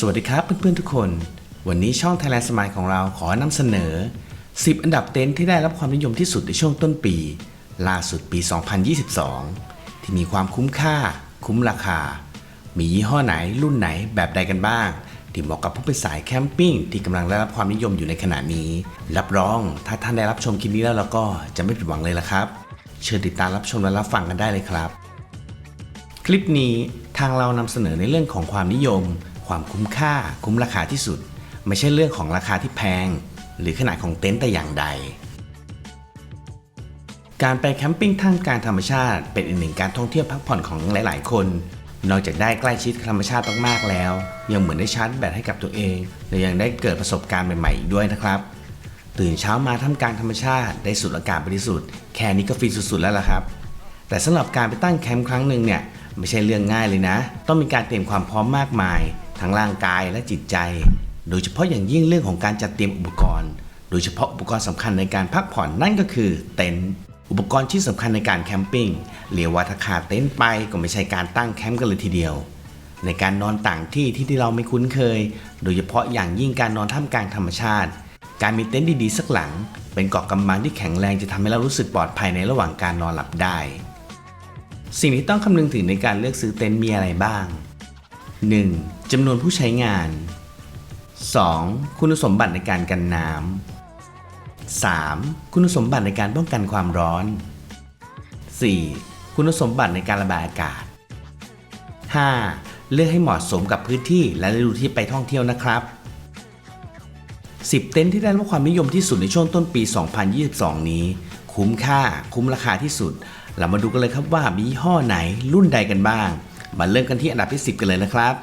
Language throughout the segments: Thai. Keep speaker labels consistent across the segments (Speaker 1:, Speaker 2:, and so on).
Speaker 1: สวัสดีครับเพื่อนๆทุกคน วันนี้ช่อง Thailand Smile ของเราขอนำเสนอ 10 อันดับเต็นท์ที่ได้รับความนิยมที่สุดในช่วงต้นปี ล่าสุดปี 2022 ที่มีความคุ้มค่า คุ้มราคา มียี่ห้อไหนรุ่นไหนแบบใดกันบ้าง ที่เหมาะกับผู้เป็นสายแคมปิ้งที่กำลังได้รับความนิยมอยู่ในขณะนี้ รับรองถ้าท่านได้รับชมคลิปนี้แล้วเราก็จะไม่ผิดหวังเลยละครับ เชิญติดตามรับชมและรับฟังกันได้เลยครับ คลิปนี้ทางเรานำเสนอในเรื่องของความนิยม ความคุ้มค่าคุ้มราคาที่สุด ไม่ใช่เรื่องของราคาที่แพง หรือขนาดของเต็นท์แต่อย่างใด การไปแคมปิ้งท่ามกลางธรรมชาติเป็นอีกหนึ่งการท่องเที่ยวพักผ่อนของหลาย ๆ คน นอกจากได้ใกล้ชิดธรรมชาติมากๆแล้ว ยังเหมือนได้ชาร์จแบตให้กับตัวเองและยังได้เกิดประสบการณ์ใหม่ ๆ อีกด้วยนะครับตื่นเช้ามาท่ามกลางธรรมชาติได้สูดอากาศบริสุทธิ์แค่นี้ก็ฟินสุดๆแล้วล่ะครับ แต่สำหรับการไปตั้งแคมป์ครั้งหนึ่งเนี่ยไม่ใช่เรื่องง่ายเลยนะ ต้องมีการเตรียมความพร้อมมากมาย ทั้งร่างกายและจิตใจ โดยเฉพาะอย่างยิ่งเรื่องของการจัดเตรียมอุปกรณ์ โดยเฉพาะอุปกรณ์สำคัญในการพักผ่อนนั่นก็คือเต็นท์อุปกรณ์ที่สำคัญในการแคมปิ้งเรียกว่าถ้าขาดเต็นท์ไปก็ไม่ใช่การตั้งแคมป์กันเลยทีเดียว ในการนอนต่างที่ที่ที่เราไม่คุ้นเคย โดยเฉพาะอย่างยิ่งการนอนท่ามกลางธรรมชาติ การมีเต็นท์ดีๆสักหลัง เป็นเกาะกำบังที่แข็งแรงจะทำให้เรารู้สึกปลอดภัยในระหว่างการนอนหลับได้ สิ่งที่ต้องคำนึงถึงในการเลือกซื้อเต็นท์มีอะไรบ้าง 1. จำนวนผู้ใช้งาน 2. คุณสมบัติในการกันน้ำ 3. คุณสมบัติในการป้องกันความร้อน 4. คุณสมบัติในการระบายอากาศ 5. เลือกให้เหมาะสมกับพื้นที่และฤดูที่ไปท่องเที่ยวนะครับ 10 เต็นท์ที่ได้รับความนิยมที่สุดในช่วงต้นปี 2022 นี้ คุ้มค่า คุ้มราคาที่สุด เรามาดูกันเลยครับว่ามียี่ห้อไหนรุ่นใดกันบ้าง มาเริ่มกันที่อันดับที่ 10 กันเลยนะครับ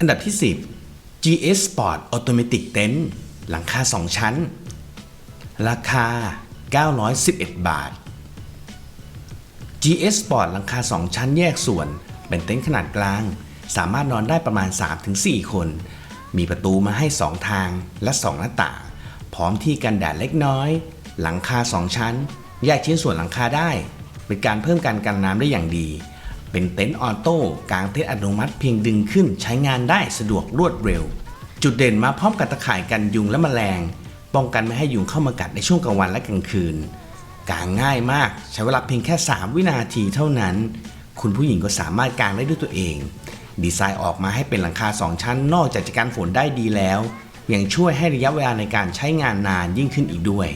Speaker 1: อันดับที่ 10 GS Sport Automatic Tent หลังคา 2 ชั้น ราคา 911 บาท GS Sport หลังคา 2 ชั้นแยกส่วน เป็นเต็นท์ขนาดกลาง สามารถนอนได้ประมาณ 3-4 คน มีประตูมาให้ 2 ทางและ 2 หน้าต่าง พร้อมที่กันแดดเล็กน้อย หลังคา 2 ชั้น แยกชิ้นส่วนหลังคาได้ เป็นการเพิ่มการกันน้ำได้อย่างดี เป็นเต็นท์ออโต้กางเต็นท์อัตโนมัติเพียงดึงขึ้นใช้งานได้สะดวกรวดเร็ว จุดเด่นมาพร้อมกับตะข่ายกันยุงและแมลง ป้องกันไม่ให้ยุงเข้ามากัดในช่วงกลางวันและกลางคืน กางง่ายมากใช้เวลาเพียงแค่ 3 วินาทีเท่านั้น คุณผู้หญิงก็สามารถกางได้ด้วยตัวเอง ดีไซน์ออกมาให้เป็นหลังคา 2 ชั้น นอกจากจะกันฝนได้ดีแล้วยังช่วยให้ระยะเวลาในการใช้งานนานยิ่งขึ้นอีกด้วย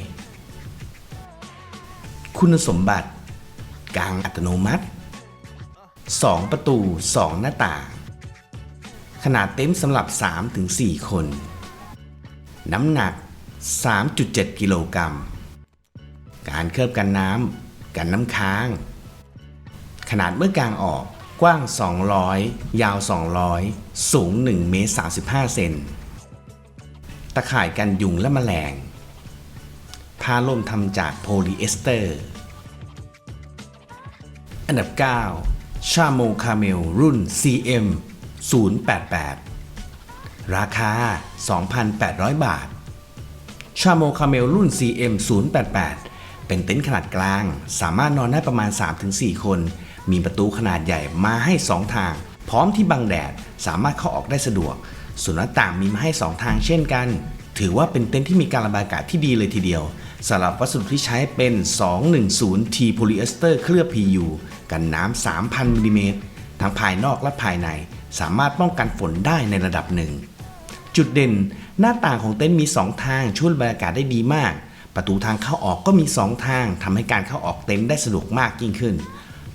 Speaker 1: คุณสมบัติ กลางอัตโนมัติ 2 ประตู 2 หน้าต่าง ขนาดเต็มสำหรับ 3-4 คน น้ำหนัก 3.7 กิโลกรัม การเคลือบกันน้ำ กันน้ำค้าง ขนาดเมื่อกลางออกกว้าง 200 ยาว 200 สูง1เมตร35 เซนตะข่ายกันยุงและแมลง ผ้าล่มทำจากโพลีเอสเตอร์ อันดับ 9 ชาโมคาเมลรุ่น CM 088 ราคา 2,800 บาท ชาโมคาเมลรุ่น CM 088 เป็นเต็นท์ขนาดกลาง สามารถนอนได้ประมาณ 3-4 คน มีประตูขนาดใหญ่มาให้ 2 ทาง พร้อมที่บังแดด สามารถเข้าออกได้สะดวก ส่วนหน้าต่างมีมาให้ 2 ทางเช่นกัน ถือว่าเป็นเต็นท์ที่มีการระบายอากาศที่ดีเลยทีเดียวสำหรับวัสดุที่ใช้เป็น 210T โพลีเอสเตอร์เคลือบ PU กันน้ำ 3,000มิลลิเมตรทั้งภายนอกและภายใน สามารถป้องกันฝนได้ในระดับหนึ่ง จุดเด่นหน้าต่างของเต็นท์มี 2 ทางช่วยระบายอากาศได้ดีมาก ประตูทางเข้าออกก็มี 2 ทางทำให้การเข้าออกเต็นท์ได้สะดวกมากยิ่งขึ้น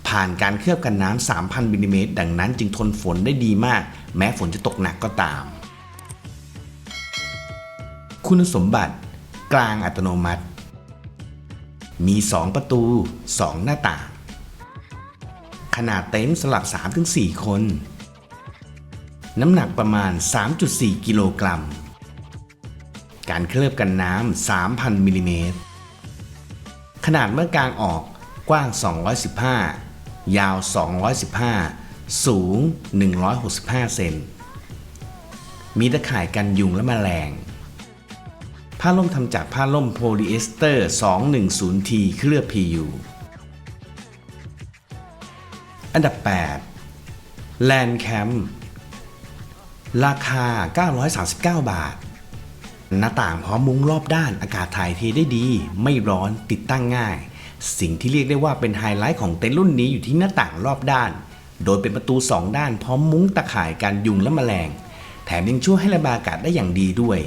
Speaker 1: ผ่านการเคลือบกันน้ำ 3,000มิลลิเมตรดังนั้นจึงทนฝนได้ดีมาก แม้ฝนจะตกหนักก็ตาม คุณสมบัติ กลางอัตโนมัติ มี 2 ประตู 2 หน้าต่าง ขนาดเต็นท์สำหรับ 3-4 คน น้ำหนักประมาณ 3.4 กิโลกรัม การเคลือบกันน้ำ 3,000 มิลลิเมตร ขนาดเมื่อกลางออกกว้าง 215 ยาว 215 สูง 165 เซน มีตะข่ายกันยุงและแมลง ผ้าล่มทำจากผ้าล่มโพลีเอสเตอร์ 210T เคลือบ PU อันดับ 8 Land Camp ราคา 939 บาท หน้าต่างพร้อมมุ้งรอบด้านอากาศถ่ายเทได้ดี ไม่ร้อนติดตั้งง่าย สิ่งที่เรียกได้ว่าเป็นไฮไลท์ของเต็นท์รุ่นนี้อยู่ที่หน้าต่างรอบด้าน โดยเป็นประตู 2 ด้านพร้อมมุ้งตะข่ายกันยุงและแมลง แถมยังช่วยให้ระบายอากาศได้อย่างดีด้วย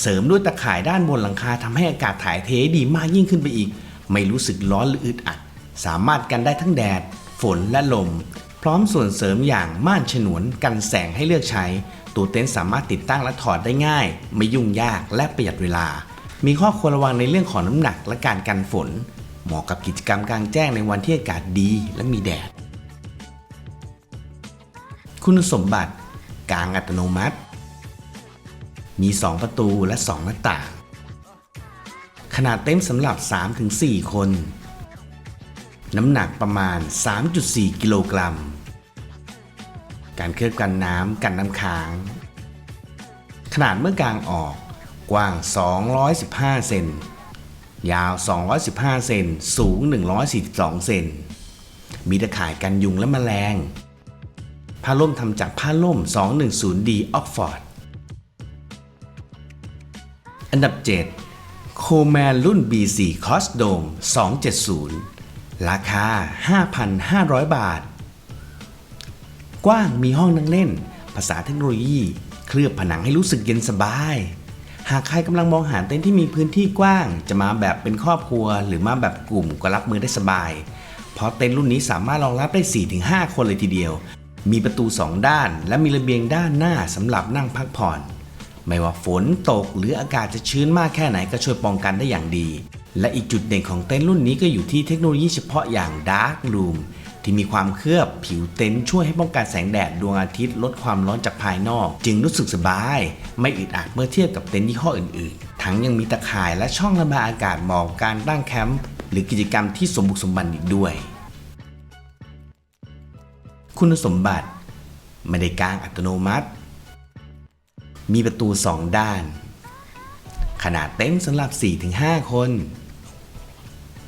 Speaker 1: เสริมด้วยตะข่ายด้านบนหลังคาทำให้อากาศถ่ายเทดีมากยิ่งขึ้นไปอีก ไม่รู้สึกร้อนหรืออึดอัด สามารถกันได้ทั้งแดด ฝนและลม พร้อมส่วนเสริมอย่างม่านฉนวนกันแสงให้เลือกใช้ ตัวเต็นท์สามารถติดตั้งและถอดได้ง่าย ไม่ยุ่งยากและประหยัดเวลา มีข้อควรระวังในเรื่องของน้ำหนักและการกันฝน เหมาะกับกิจกรรมกลางแจ้งในวันที่อากาศดีและมีแดด คุณสมบัติ กลางอัตโนมัติ มี 2 ประตูและ 2 หน้าต่าง ขนาดเต็นท์สำหรับ 3-4 คน น้ำหนักประมาณ 3.4 กิโลกรัม การเคลือบกันน้ำกันน้ำค้าง ขนาดเมื่อกลางออกกว้าง 215 เซน ยาว 215 เซน สูง 142 เซน มีตะข่ายกันยุงและแมลง ผ้าล่มทำจากผ้าล่ม 210D ออกฟอร์ดอันดับ 7 โคแมนรุ่น B4 คอสโดม270 ราคา 5,500 บาท กว้างมีห้องนั่งเล่น ภาษาเทคโนโลยี เคลือบผนังให้รู้สึกเย็นสบาย หากใครกำลังมองหาเต็นท์ที่มีพื้นที่กว้าง จะมาแบบเป็นครอบครัว หรือมาแบบกลุ่มก็รับมือได้สบาย เพราะเต็นท์รุ่นนี้สามารถรองรับได้ 4-5 คนเลยทีเดียว มีประตู 2 ด้าน และมีระเบียงด้านหน้าสำหรับนั่งพักผ่อน ไม่ว่าฝนตกหรืออากาศจะชื้นมากแค่ไหนก็ช่วยป้องกันได้อย่างดี และอีกจุดเด่นของเต็นท์รุ่นนี้ก็อยู่ที่เทคโนโลยีเฉพาะอย่าง Dark Room ที่มีความเคลือบผิวเต็นท์ช่วยให้ป้องกันแสงแดดดวงอาทิตย์ลดความร้อนจากภายนอก จึงรู้สึกสบาย ไม่อึดอัดเมื่อเทียบกับเต็นท์ยี่ห้ออื่นๆ ทั้งยังมีตะข่ายและช่องระบายอากาศเหมาะการตั้งแคมป์หรือกิจกรรมที่สมบุกสมบันอีกด้วย คุณสมบัติ ไม่ได้กางอัตโนมัติ มีประตู 2 ด้าน ขนาดเต็นท์สำหรับ 4-5 คน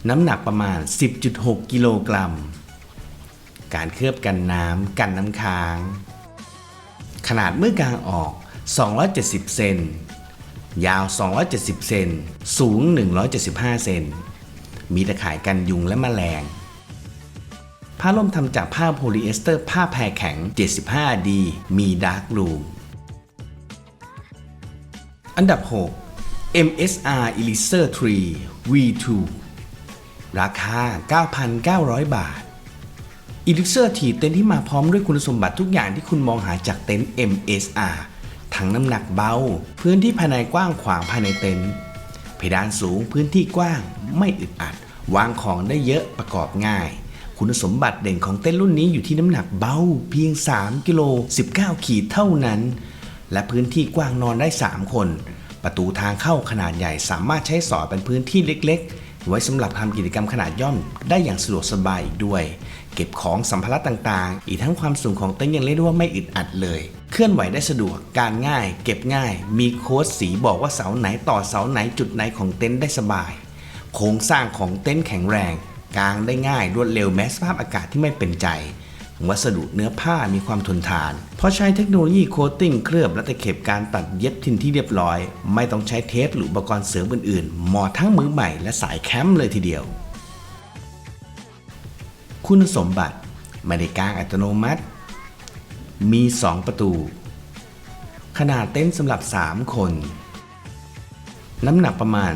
Speaker 1: น้ำหนักประมาณ 10.6 กิโลกรัม การเคลือบกันน้ำกันน้ำค้าง ขนาดเมื่อกลางออก 270 เซน ยาว 270 เซน สูง 175 เซน มีตะข่ายกันยุงและแมลง ผ้าล่มทำจากผ้าโพลีเอสเตอร์ ผ้าแพรแข็ง 75D มีดาร์กรูมอันดับ 6 MSR Elixir 3 V2 ราคา 9,900 บาท Elixir ทีเต็นท์ที่มาพร้อมด้วยคุณสมบัติทุกอย่างที่คุณมองหาจากเต็นท์ MSR ทั้งน้ำหนักเบา พื้นที่ภายในกว้างขวางภายในเต็นท์ เพดานสูงพื้นที่กว้าง ไม่อึดอัด วางของได้เยอะประกอบง่าย คุณสมบัติเด่นของเต็นท์รุ่นนี้อยู่ที่น้ำหนักเบา เพียง 3กิโล19 ขีดเท่านั้น และพื้นที่กว้างนอนได้ 3 คน ประตูทางเข้าขนาดใหญ่สามารถใช้สอยเป็นพื้นที่เล็กๆ ไว้สำหรับทำกิจกรรมขนาดย่อมได้อย่างสะดวกสบายอีกด้วย เก็บของสัมภาระต่างๆ อีกทั้งความสูงของเต็นท์ยังเรียกได้ว่าไม่อึดอัดเลย เคลื่อนไหวได้สะดวกการง่าย เก็บง่าย มีโค้ดสีบอกว่าเสาไหนต่อเสาไหนจุดไหนของเต็นท์ได้สบาย โครงสร้างของเต็นท์แข็งแรง กางได้ง่ายรวดเร็วแม้สภาพอากาศที่ไม่เป็นใจ วัสดุเนื้อผ้ามีความทนทาน เพราะใช้เทคโนโลยีโคตติ้งเคลือบและตะเข็บการตัดเย็บทินที่เรียบร้อย ไม่ต้องใช้เทปหรืออุปกรณ์เสริมอื่นๆ เหมาะทั้งมือใหม่และสายแคมป์เลยทีเดียว คุณสมบัติไม่ได้กางอัตโนมัติ มี 2 ประตู ขนาดเต็นท์สำหรับ 3 คน น้ำหนักประมาณ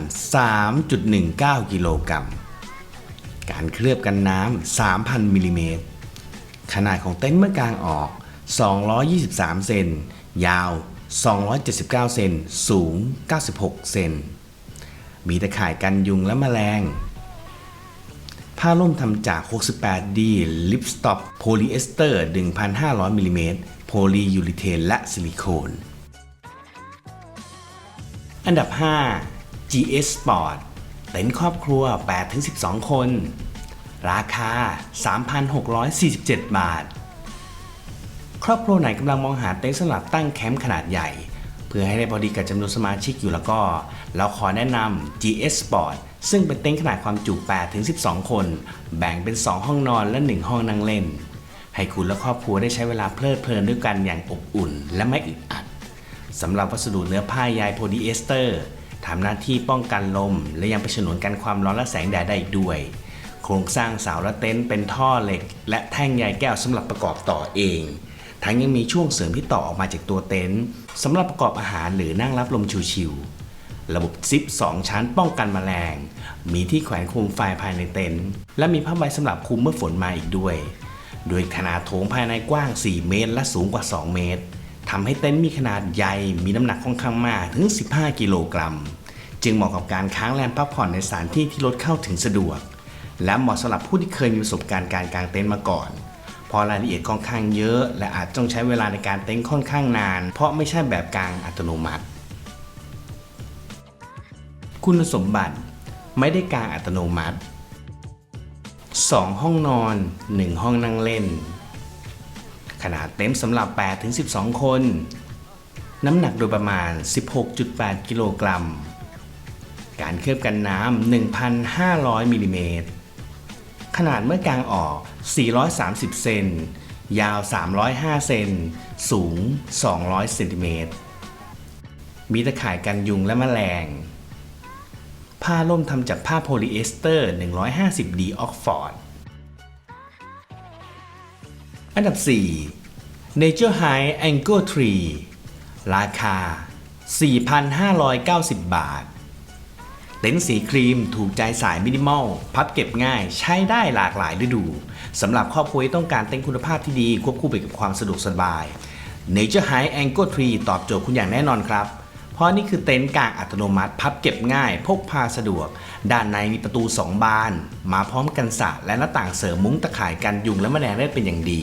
Speaker 1: 3.19 กิโลกรัม การเคลือบกันน้ำ 3,000 มิลลิเมตร ขนาดของเต็นท์เมื่อกลางออก 223 เซน ยาว 279 เซน สูง 96 เซน มีตะข่ายกันยุงและแมลง ผ้าล่มทำจาก 68D ลิปสต็อปโพลีเอสเตอร์ 1,500 มิลลิเมตร โพลียูริเทน และซิลิโคน อันดับ 5 GS Sport เต็นท์ครอบครัว 8-12 คน ราคา 3,647 บาท ครอบครัวไหนกำลังมองหาเต็นท์สำหรับตั้งแคมป์ขนาดใหญ่ เพื่อให้ได้พอดีกับจำนวนสมาชิกอยู่แล้วก็ เราขอแนะนำ GS Sport ซึ่งเป็นเต็นท์ขนาดความจุ 8-12 คน แบ่งเป็น 2 ห้องนอนและ 1 ห้องนั่งเล่น ให้คุณและครอบครัวได้ใช้เวลาเพลิดเพลินด้วยกันอย่างอบอุ่น และไม่อึดอัดสำหรับวัสดุเนื้อผ้าใยโพลีเอสเตอร์ทำหน้าที่ป้องกันลม และยังไปฉนวนกันความร้อนและแสงแดดได้อีกด้วย โครงสร้างเสาและเต็นท์เป็นท่อเหล็ก และแท่งใยแก้วสำหรับประกอบต่อเอง ทั้งยังมีช่วงเสริมที่ต่อออกมาจากตัวเต็นท์สำหรับประกอบอาหารหรือนั่งรับลมชิวๆระบบซิป 2 ชั้นป้องกันแมลง มีที่แขวนโคมไฟภายในเต็นท์และมีผ้าใบสำหรับคุมเมื่อฝนมาอีกด้วย โดยขนาดโถงภายในกว้าง 4 เมตร และสูงกว่า 2 เมตรทำให้เต็นท์มีขนาดใหญ่ มีน้ำหนักค่อนข้างมากถึง 15 กิโลกรัม จึงเหมาะกับการค้างแรมพักผ่อนในสถานที่ที่รถเข้าถึงสะดวก และเหมาะสำหรับผู้ที่เคยมีประสบการณ์การกางเต็นท์มาก่อนเพอรายละเอียดค่อนข้างเยอะ และอาจต้องใช้เวลาในการเต็นท์ค่อนข้างนาน เพราะไม่ใช่แบบกางอัตโนมัติ คุณสมบัติไม่ได้กางอัตโนมัติ 2 ห้องนอน 1 ห้องนั่งเล่น ขนาดเต็มสำหรับ 8-12 คน น้ำหนักโดยประมาณ 16.8 กิโลกรัม การเคลือบกันน้ำ 1,500 มิลลิเมตร ขนาดเมื่อกลางออก 430 เซน ยาว 305 เซน สูง 200 เซนติเมตร มีตะข่ายกันยุงและแมลง ผ้าล่มทำจากผ้าโพลีเอสเตอร์ 150D ออกฟอร์ด อันดับ 4 Nature High Angle Tree ราคา 4,590 บาท เต็นท์สีครีมถูกใจสายมินิมอล พับเก็บง่ายใช้ได้หลากหลายฤดูสำหรับครอบครัวที่ต้องการเต็นท์คุณภาพที่ดีควบคู่ไปกับความสะดวกสบาย Nature High Angle Tree ตอบโจทย์คุณอย่างแน่นอนครับ เพราะนี่คือเต็นท์กลางอัตโนมัติ พับเก็บง่าย พกพาสะดวก ด้านในมีประตู 2 บาน มาพร้อมกันสระและหน้าต่างเสริมมุ้งตะข่ายกันยุงและแมลงได้เป็นอย่างดี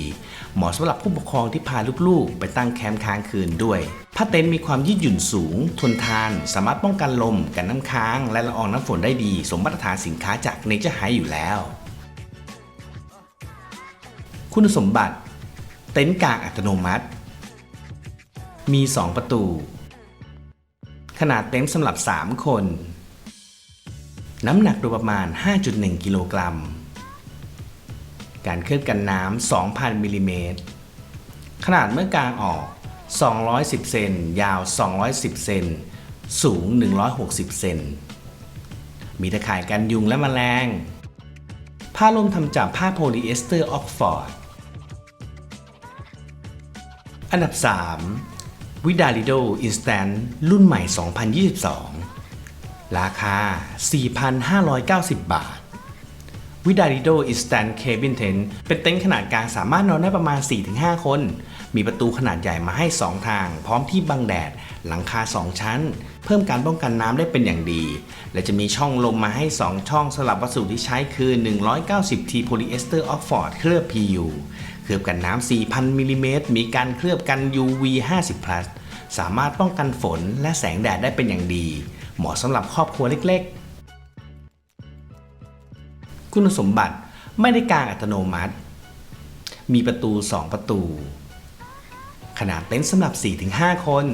Speaker 1: เหมาะสำหรับผู้ปกครองที่พาลูกๆ ไปตั้งแคมป์ค้างคืนด้วยผ้าเต็นท์มีความยืดหยุ่นสูง ทนทาน สามารถป้องกันลม กันน้ำค้าง และละอองน้ำฝนได้ดี สมมาตรฐานสินค้าจากเนเจอร์ไฮอยู่แล้ว คุณสมบัติ เต็นท์กลางอัตโนมัติ มี 2 ประตู ขนาดเต็นท์สำหรับ 3 คน น้ำหนักโดยประมาณ 5.1 กิโลกรัม การเคลือบกันน้ำ 2,000 มิลลิเมตร ขนาดเมื่อกลางออก 210 เซน ยาว 210 เซน สูง 160 เซน มีตะข่ายกันยุงและแมลง ผ้าลมทำจากผ้าโพลีเอสเตอร์ออกฟอร์ด อันดับ 3 วิดาลิโดอินสแตนรุ่นใหม่ 2022 ราคา 4,590 บาท วิดาลิโดอินสแตนเคบินเทนเป็นเต็นท์ขนาดกลางสามารถนอนได้ประมาณ 4-5 คน มีประตูขนาดใหญ่มาให้ 2 ทาง พร้อมที่บังแดด หลังคา 2 ชั้น เพิ่มการป้องกันน้ำได้เป็นอย่างดี และจะมีช่องลมมาให้ 2 ช่องสลับวัสดุที่ใช้คือ 190T โพลีเอสเตอร์ออกฟอร์ดเคลือบ PU ลือบกันน้ำ 4,000 มิลลิเมตร มีการเคลือบกัน UV 50 plus สามารถป้องกันฝนและแสงแดดได้เป็นอย่างดี เหมาะสำหรับครอบครัวเล็กๆ คุณสมบัติไม่ได้กางอัตโนมัติ มีประตู 2 ประตู ขนาดเต็นท์สำหรับ 4-5 คน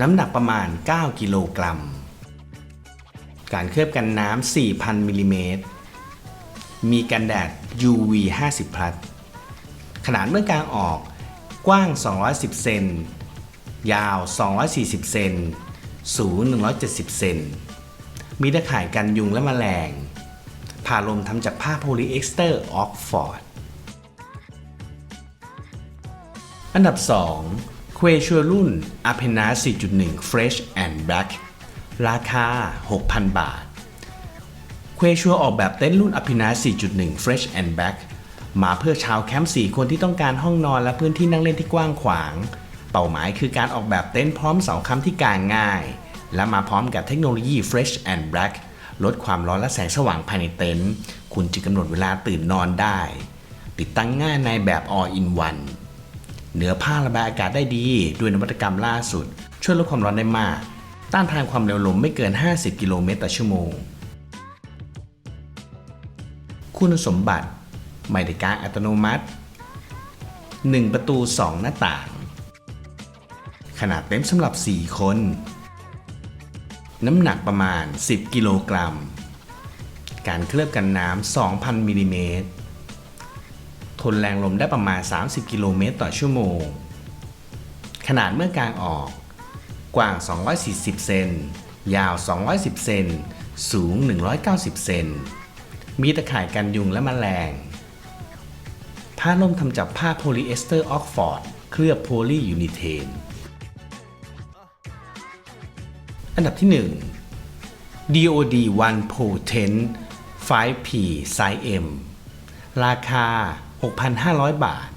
Speaker 1: น้ำหนักประมาณ 9 กิโลกรัม การเคลือบกันน้ำ 4,000 มิลลิเมตร มีกันแดด UV 50 plus ขนาดเมื่อกลางออกกว้าง 210 เซน ยาว 240 เซน สูง 170 เซน มีตะข่ายกันยุงและแมลง ผ่าลมทำจากผ้าโพลีเอสเตอร์ออกฟอร์ด อันดับ2เควชัวรุ่น a p e n a 4.1 Fresh and Black ราคา 6,000 บาท ควชัวออกแบบเต็นท์รุ่น a p i n a 4.1 Fresh and Black มาเพื่อชาวแคมป์ 4 คนที่ต้องการห้องนอนและพื้นที่นั่งเล่นที่กว้างขวาง เป้าหมายคือการออกแบบเต็นท์พร้อมเสาค้ำที่กางง่าย และมาพร้อมกับเทคโนโลยี Fresh and Black ลดความร้อนและแสงสว่างภายในเต็นท์ คุณจะกำหนดเวลาตื่นนอนได้ ติดตั้งง่ายในแบบ all in one เหนือผ้าระบายอากาศได้ดี ด้วยนวัตกรรมล่าสุด ช่วยลดความร้อนได้มาก ต้านทานความเร็วลมไม่เกิน 50 กิโลเมตรต่อชั่วโมง คุณสมบัติ ไม่ได้กางอัตโนมัติ 1 ประตู 2 หน้าต่าง ขนาดเต็มสำหรับ 4 คน น้ำหนักประมาณ 10 กิโลกรัม การเคลือบกันน้ำ 2,000 มิลลิเมตร ทนแรงลมได้ประมาณ 30 กิโลเมตรต่อชั่วโมง ขนาดเมื่อกางออก กว้าง 240 เซน ยาว 210 เซน สูง 190 เซน มีตะข่ายกันยุงและแมลง ผ้านุ่มทำจากผ้าโพลีเอสเตอร์ออกฟอร์ด เคลือบโพลียูนิเทน อันดับที่ 1 DOD 1 Potent 5P Size M ราคา 6,500 บาท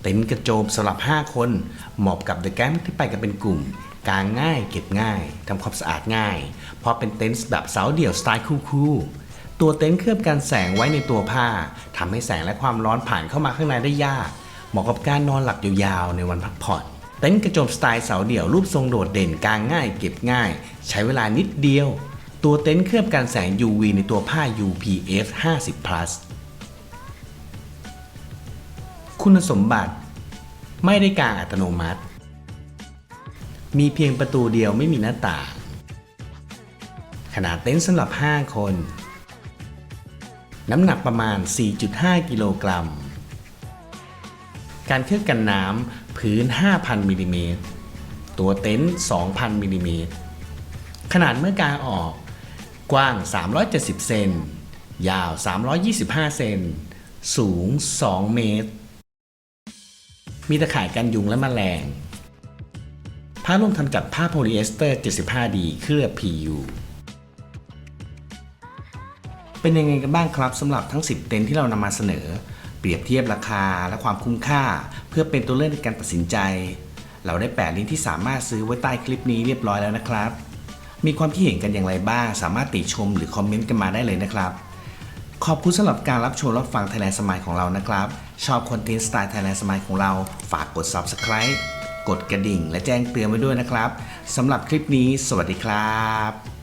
Speaker 1: เต็นท์กระโจมสำหรับ 5 คน เหมาะกับเดอะแก๊งที่ไปกันเป็นกลุ่มกางง่ายเก็บง่ายทำความสะอาดง่าย เพราะเป็นเต็นท์แบบเสาเดี่ยวสไตล์คูลๆ ตัวเต็นท์เคลือบกันแสงไว้ในตัวผ้าทำให้แสงและความร้อนผ่านเข้ามาข้างในได้ยาก เหมาะกับการนอนหลับยาวๆในวันพักผ่อน เต็นท์กระโจมสไตล์เสาเดี่ยวรูปทรงโดดเด่นกางง่ายเก็บง่าย ใช้เวลานิดเดียว ตัวเต็นท์เคลือบกันแสง UV ในตัวผ้า UPF 50 plus คุณสมบัติ ไม่ได้กางอัตโนมัติ มีเพียงประตูเดียวไม่มีหน้าต่างขนาดเต็นท์สำหรับ 5 คน น้ำหนักประมาณ 4.5 กิโลกรัม การเคลือบกันน้ำพื้น 5,000มิลลิเมตร ตัวเต็นท์ 2,000มิลลิเมตร ขนาดเมื่อกางออก กว้าง 370 เซน ยาว 325 เซน สูง 2 เมตร มีตะข่ายกันยุงและแมลงผ้านุ่มทำจากผ้าโพลีเอสเตอร์ 75D เคลือบ PU เป็นยังไงกันบ้างครับสำหรับทั้ง 10 เต็นท์ที่เรานำมาเสนอ เปรียบเทียบราคาและความคุ้มค่า เพื่อเป็นตัวเลือกในการตัดสินใจ เราได้แปะลิงก์ที่สามารถซื้อไว้ใต้คลิปนี้เรียบร้อยแล้วนะครับ มีความคิดเห็นกันอย่างไรบ้าง สามารถติชมหรือคอมเมนต์กันมาได้เลยนะครับ ขอบคุณสำหรับการรับชมรับฟัง Thailand สมายของเรานะครับ ชอบคอนเทนต์สไตล์ Thailand สมายของเราฝากกด Subscribe กดกระดิ่ง และแจ้งเตือนไว้ด้วยนะครับสำหรับคลิปนี้ สวัสดีครับ